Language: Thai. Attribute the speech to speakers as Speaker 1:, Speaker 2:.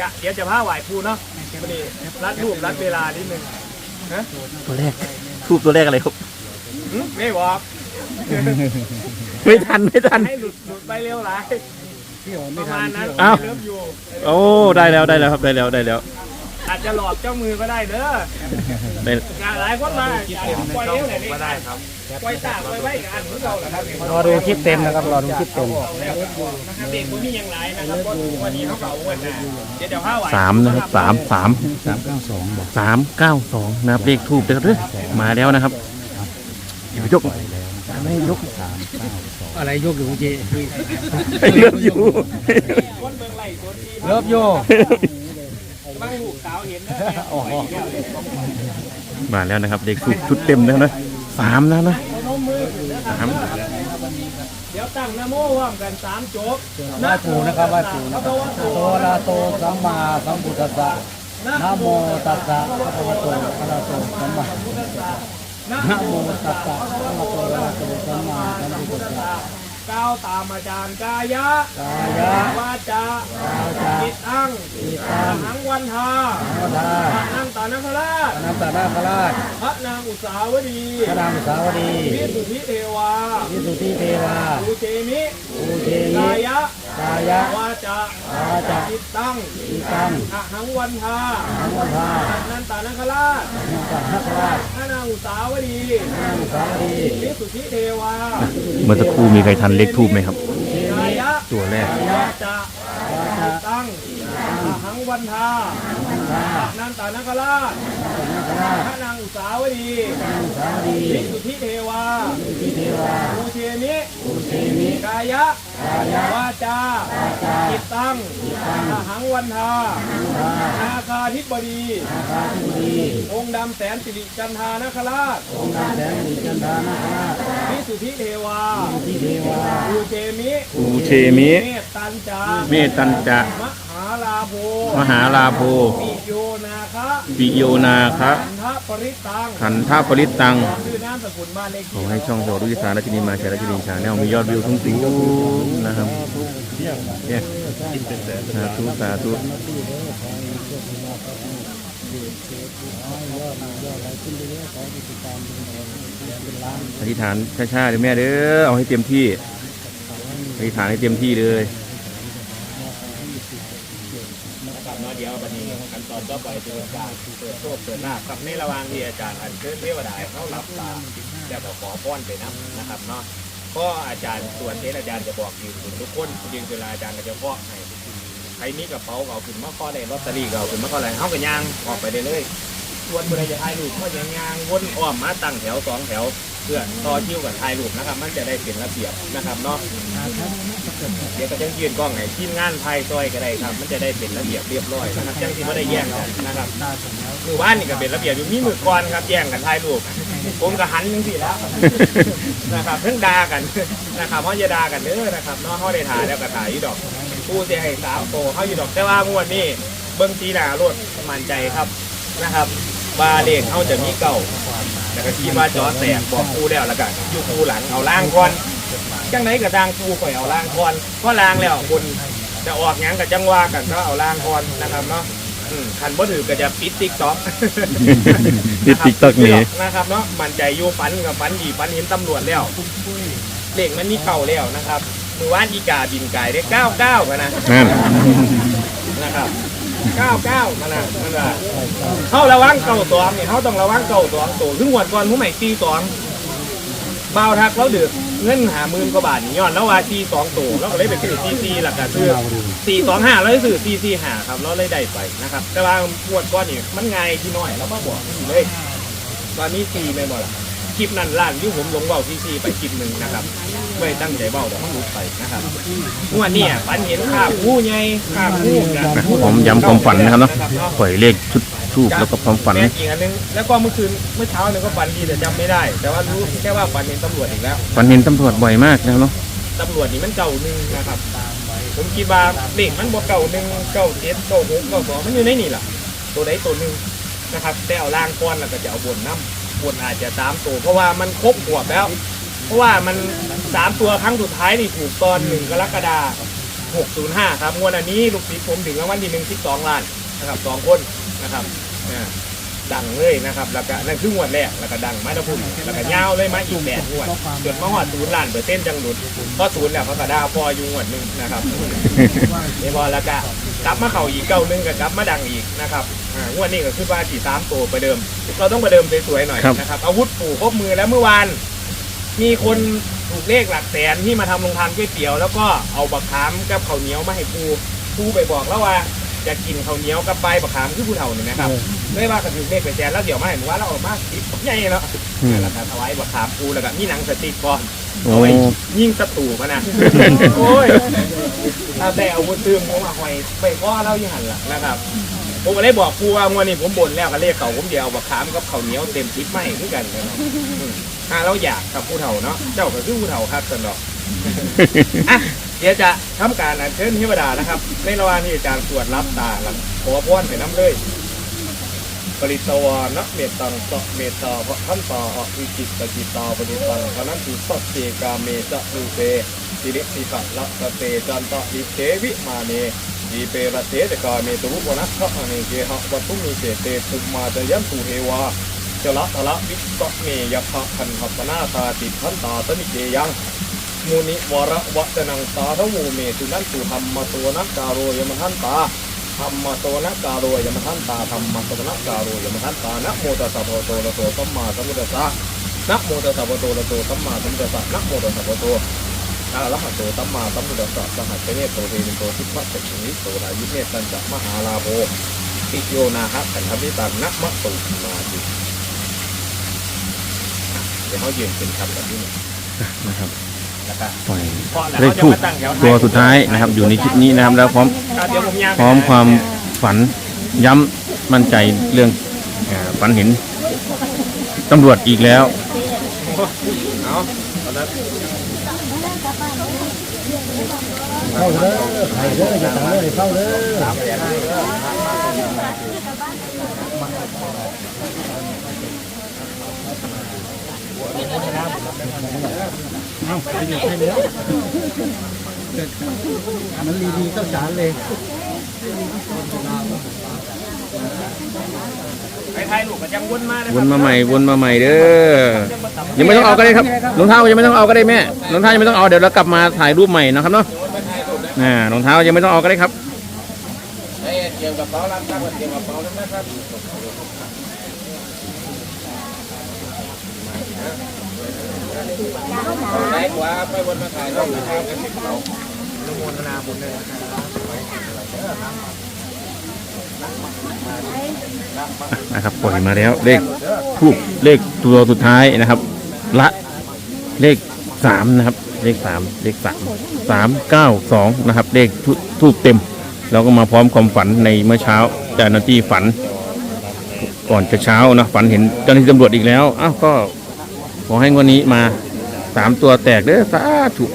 Speaker 1: กะเดี๋ยวจะพาไหวภูเนาะวันนี้รัดรูปรัดเวลานิดนึงฮะ
Speaker 2: ตัวแรกทูบตัวแรกอะไรครับ
Speaker 1: หึไม่บอก
Speaker 2: ไม่ทันไม่ทัน
Speaker 1: ให้หลุดหลุดไปเร็วหลายประมาณนั้น
Speaker 2: อ้าว
Speaker 1: เริ่มอยู่
Speaker 2: โอ้ได้แล้วได้แล้วครับได้แล้วได้แล้ว
Speaker 1: อาจจะหลอกเจ้ามือก็ได้เด้อ
Speaker 2: ได้
Speaker 1: กะหลายคนมาอยากปล่อยเร็วไหนนี่ได้ครับปล่อยตากปล่อยไว้กับอันของเราเหรอครับ
Speaker 3: รอดูคลิปเต็มนะครับรอดูคลิปเต็ม
Speaker 1: นะครับเด็กคนนี้ยังหลายนะครับเพราะวันนี้เขาเก่าวันหน้าเดี๋ยวเดี๋ยวพาไหว
Speaker 2: สามนะครับสามสาม
Speaker 3: สามเก้าสองบอก
Speaker 2: สามเก้าสองนะครับเลขทูบนะครับเด้อมาแล้วนะครับอย่าไปยกไม่ยก
Speaker 3: อะไรยกอยู่เจ
Speaker 2: ให้เลือกอยู่
Speaker 1: คนเมืองไหลตัวที
Speaker 3: เลิฟโย
Speaker 1: บ้างลูกสาวเห็นนะ
Speaker 3: โอ้โห
Speaker 2: มาแล้วนะครับเลขทูบชุดเต็มนะครับนะสามนะนะ
Speaker 1: เอานมมือนะค
Speaker 2: สา
Speaker 1: รับ
Speaker 2: ม
Speaker 1: เดี๋ยวตั้งนะโมว่ามกันสามจบ
Speaker 3: ไหว้ปู่นะครับไหว้ปู่
Speaker 1: พระโตโต
Speaker 3: โตระโตสัมมาสัมพุทธัสสะนะโมตัสสะภะคะวะโตอะระหะโตสัมมานะโมตัสสะภะคะวะโตอะระหะโตสัมมาสัมพุทธัสสะ
Speaker 1: ก้าวตามอาจารย์กายะ
Speaker 3: กายะ
Speaker 1: วาจา
Speaker 3: อาจา
Speaker 1: จิตอัง
Speaker 3: อิตัง
Speaker 1: หังวันทา
Speaker 3: พระดา
Speaker 1: พระนางตานคราช
Speaker 3: อนันตนาคราช
Speaker 1: พระนางอุสาวดี
Speaker 3: พระนางสาวดี
Speaker 1: วิสุทธิเทวา
Speaker 3: วิสุทธิเทวา
Speaker 1: ภูเจมิ
Speaker 3: ภูเท
Speaker 1: กา
Speaker 3: มิ
Speaker 1: ยะ
Speaker 3: กายะ
Speaker 1: วาจา
Speaker 3: อาจา
Speaker 1: จิตตัง
Speaker 3: อิตัง
Speaker 1: อหังวันทา
Speaker 3: อังวันทา
Speaker 1: พระนางตานคราช
Speaker 3: อนันตนาคราช
Speaker 1: พระนางอุสาวดี
Speaker 3: พระนางสาวดี
Speaker 1: วิสุทธิเทวา
Speaker 2: เมื่อสักครู่มีใครทันเลขทูบไหมครับ
Speaker 1: กายะ
Speaker 2: ตัวแรก
Speaker 1: วาจาจิตตังอ หังวันทาพระนางตานคราชพระนางอุสาวดี
Speaker 3: สาวดี
Speaker 1: วิสุทธิเทวา
Speaker 3: พิเทวา
Speaker 1: ภูเทมิ
Speaker 3: ภูเทมิ
Speaker 1: กายะ
Speaker 3: กายะ
Speaker 1: วาจา
Speaker 3: จา
Speaker 1: จิตตังอหังวันทา
Speaker 3: ทา
Speaker 1: นาคาธิบดี
Speaker 3: อาคาธิบดี
Speaker 1: องค์ดำแสนสิริจันทานคราช
Speaker 3: องค์ดำแสนดิจันทานาคราช
Speaker 1: วิสุทธิเทวา
Speaker 3: พิเทวา
Speaker 1: ภูเทมิ
Speaker 2: ภูเทมิ
Speaker 1: เมตตันจา
Speaker 2: เมตันจะ
Speaker 1: มหา ลาโภ
Speaker 2: มหาลาโภ
Speaker 1: ปิโยนาคะ
Speaker 2: ปิโยนาคะ
Speaker 1: ขันทะปริตัง
Speaker 2: ขันธปริตตัง
Speaker 1: คือน้ำสกุลบ้านเลข
Speaker 2: ขอ
Speaker 1: ที่
Speaker 2: ให้ช่องโสรุยสารราชินีมาแชร์ราชินีชาแนลมียอดวิวทุ่งสิงนะครับเนี่ยสาธุสาธุอธิษฐานช้าๆเดี๋ยวแม่เด้อเอาให้เต็มที่อธิษฐานให้เต็มที่เลย
Speaker 1: ครับเนาะเดี๋ยววันนี้ขั้นตอนต่อ ไปเป็นการเปิดโชคเปิดลาภครับในระหว่างที่อาจารย์อัญเชิญเทวดาให้เขารับตาจะบอกขอป้อนไปนะนะครับเนาะก็อาจารย์ส่วนเทศอาจารย์จะบอกอยู่ทุกคนยืนเวลาอาจารย์ก็จะบอกให้ใครมีกระเป๋าก็เอาขึ้นมาข้อได้ลอตเตอรี่ก็เอาขึ้นมาข้ออะไรเขาก็ย่างออกไปได้เลยส่วนบริจะถ่ายรูปก็ยังย่างวนอ้อมมาตั้งแถวสองแถว พื่อต่อคิวกับถ่ายรูปนะครับ มันจะได้เป็นระเบียบนะครับเนาะเดี๋ยวก็จะยืนกล้องให้ทีมงานไทยซอยก็ได้ครับ มันจะได้เป็นระเบียบเรียบร้อยนะครับจังที่ไม่ได้แย่งกันนะครับมือว่านนี่ก็เป็นระเบียบอยู่มีมือก่อนครับแย่งกันถ่ายรูปผมก็หันยังสิแล้วนะครับเพิ่งด่ากันนะครับเพราะจะด่ากันเด้อนะครับเนาะเขาได้ถ่ายแล้วก็ถ่ายอยู่ดอกผู้เสียให้สามโตเขาอยู่ดอกแต่ว่างวดนี้เบิ้งตีหน้ารถมั่นใจครับนะครับบาเลนเขาจะมีเก่า แล้วก็คิดว่าจอแตกบอกคู่แล้วแล้วกันอยู่คู่หลังเอาล่างก่อนจังไหนกับทางกูข่อยเอาล่างก่อนเพราะล่างแล้วคนจะออกหยังกับจังว่ากันก็เอาล่างก่อนนะครับเนาะอืมคันบ่ถือก็จะปิดติ๊กต็อก
Speaker 2: ปิด TikTok นี่
Speaker 1: นะครับเนาะมันใจอยู่ฝันกับฝันดีฝันเห็นตำรวจแล้วเลขมันมีเก่าแล้วนะครับมือว่านอีกาบินไก่ได้เก้าเก้ากันนะ
Speaker 2: นั่น
Speaker 1: นะครับ เก้าเก้ามันนะมันว่าเขาระวังเก่าตัวนี่เขาต้องระวังเก่าตัวตัวซึ่งวันก่อนผู้ใหม่ตีสองเบาทักแล้วดือเงินหาหมื่นกว่าบาทนี่ย้อนแล้วว่าตีสองตัวแล้วก็เลยไปซื้อซีซีหลักการซื้อสี่สองห้าแล้วซื้อซีซีหาครับแล้วเลยได้ไปนะครับ แต่ว่างวดก้อนนี่มันไงที่น้อยแล้วมาบอกเลยตอนนี้ซีไม่หมดละ ลิปนั้นล้านที่ผมลงเบาซีซีไปคลิปหนึ่งนะครับไม่ตั้งใจเบาแต่มันหลุดไปนะครับงวดนี้ฝันเห็นข้าผู้ใหญ่ข้าผู้กัน
Speaker 2: นะผมย้ำความฝันนะครับเนาะปล่อยเลขชุดทูบแล้วก็ความฝัน
Speaker 1: แม่จริงอันนึงแล้วก็เมื่อคืนเมื่อเช้านึงก็ฝันดีแต่จำไม่ได้ แต่ว่ารู้แค่ว่าฝันเห็นตำรวจอีกแล้ว
Speaker 2: ฝันเห็นตำรวจบ่อยมากนะครับเนาะ
Speaker 1: ตำรวจนี่มันเก่าหนึ่งนะครับผมคิดว่าเด็กมันบอกเก่าหนึ่งเก่าเจ็ดเก่าหกเก่าสองมันอยู่ในนี่แหละตัวใดตัวหนึ่งนะครับแต่เอาล่างก้อนแล้วก็จะเอาบนน้ำ บนอาจจะสามตัว เพราะว่ามันครบหัวบแล้ว เพราะว่ามันสามตัวครั้งสุดท้ายนี่ถูกตอนหนึ่งกรกฎาคม605ครับงวดอันนี้ลูกศิษย์ผมถึงรางวัลที่หนึ่งที่สองล้านนะครับสองคนนะครับอ่า ดังเลยนะครับแล้วก็นั่นคืองวดแรกแล้วก็ดังมาตะพุ่นแล้วก็ยาวเลยมาอีกแปดงวดจนมาหอดศูนย์ล้านเปอร์เซ็นต์จังหลุดเพราะศูนย์แล้วเขาก็ด่าพออยู่งวดหนึ่งนะครับนี่พอแล้วก็กลับมาเข่าอีกเก้าหนึงก็กลับมาดังอีกนะครับอ่างวดนี้ก็คือว่าสี่สามตัวประเดิม เราต้องประเดิมสวยๆหน่อย
Speaker 2: ครับ
Speaker 1: นะครับอาวุธปู่ครบมือแล้วเมื่อวานมีคนถูกเลขหลักแสนที่มาทำโรงทานก๋วยเตี๋ยว แล้วก็เอาบักขามกับข้าวเหนียวมาให้ปูปูไปบอกแล้วว่า จะกินข้าวเหนียวกับใบบักขามคือผู้เฒ่านี่นะครับเลยว่ากันถูกเลขไปแสนแล้วเดี๋ยวมาเห็นว่าเราเออกมาติดใหญ่แล้ว
Speaker 2: อืม
Speaker 1: แล้วก็ถวายบักขามปูแล้วก็มีหนังสติ๊กก่อน
Speaker 2: โอ้
Speaker 1: เอาไว้ยิงศัตรูมานะโอ้ยถ้าแต่อาวุธตื้มผมมาหอยไปก้อเล่าอย่างหันล่ะนะครับผมก็เลยบอกครูว่างวันนี้ผมบ่นแล้วก็เลขเขาผมเดียวบักขามกับข้าวเหนียวเต็มทิศไม่คือกันเลยเนาะอืมถ้าเราอยากกับผู้เฒ่าเนาะเจ้าก็คือผู้เฒ่าครับสันดอกอะ เดี๋ยวจะทำการอัญเชิญเทวดานะครับ ในระหว่างที่อาจารย์สวดรับตาหลังขอพรไปน้ำเลยปริตวานะเมตตังสะเมตตาพระคันตาอวิจิตตจิตตาปฏิตังพระนั้นติสัพเจกาเมจะดูเตสิริสิกะละสเตจันตะวิเทวิมาเนดีเประเทตกาเมตุรุปนัสขะเนเกหะวัตถุมีเจเตตุมมาจะยันตุเทวาจละทละวิสะเมยะคะคันหัปนาตาติพันตาตนิเกยัง มูนิวรวัจนังสาธมูเมตุนันตุธรรมตัวนักการโรยมทันตาธรรมตัวนักการโรยมทันตาธรรมตัวนักการโรยมทันตานะโมตัสสะภะคะวะโตระโตสัมมาสัมพุทธัสสะนะโมตัสสะภะคะวะโตระโตสัมมาสัมพุทธัสสะนะโมตัสสะภะคะวะโตอะระหะโตสัมมาสัมพุทธัสสะสหัสเนโตเทนิโตทิพะเตชินิโตนายุเนตันจะมหาลาโภติโยนาหะขันธมิตังนะมะตุมาติเดี๋ยวเขายืนเป็นคำแบบนี้
Speaker 2: นะครับ
Speaker 1: นะครับ
Speaker 2: ปล่อย
Speaker 1: พอแล้ว
Speaker 2: เลข
Speaker 1: เขาจะ
Speaker 2: ทูบ
Speaker 1: มาตั้งแถว
Speaker 2: ตัวสุดท้ายนะครับ อยู่ในคลิปนี้นะครับแล้วพร้อม
Speaker 1: อะเดี๋ยวผมย่างไป
Speaker 2: พร้อม
Speaker 1: นะ
Speaker 2: ความฝันย้ำมั่นใจเรื่องอ่าฝันเห็นตำรวจอีกแล้ว
Speaker 1: เอาตอนนั้น
Speaker 3: เข้าเด้อไข่เด้ออย่าตังเลยเข้าเด้อเอาไปอยู่ให้แล้วมันดีๆก็สารเลย
Speaker 1: ไปไทยลูกก็ยังวนมานะค
Speaker 2: ว
Speaker 1: รับ
Speaker 2: นมาใหม่วนมาใหม่เด้อยังไม่ต้องเอาก็ได้ครับรองเท้ายังไม่ต้องเอาก็ได้แม่รองเท้ายังไม่ต้องเอาเดี๋ยวเรากลับมาถ่ายรูปใหม่นะครับเนาะน่ารองเท้ายังไม่ต้องเอาก็ได้ครับ
Speaker 1: เอ้ยเตรียมกระเป๋ารับตั้งเตรียมกระเป๋าแล้วนะครับ ไหนกว่าไปวนมาถ่ายรูปนะครับกันที่เขาอนุโมทนาบุญเลยนะครับ
Speaker 2: นะครับปล่อยมาแล้ว เลขทูบเลขตัวสุดท้ายนะครับ ละเลขสามนะครับ เลขสามเลขสามสามเก้าสองนะครับ เลขทูบเต็มแล้วก็มาพร้อมความฝันในเมื่อเช้าเจ้าหน้าที่ฝัน ก่อนจะเช้านะฝันเห็นเจ้าหน้าที่ตำรวจอีกแล้วอ้าวก็ขอให้วันนี้มา สามตัวแตกเด้อสาธุ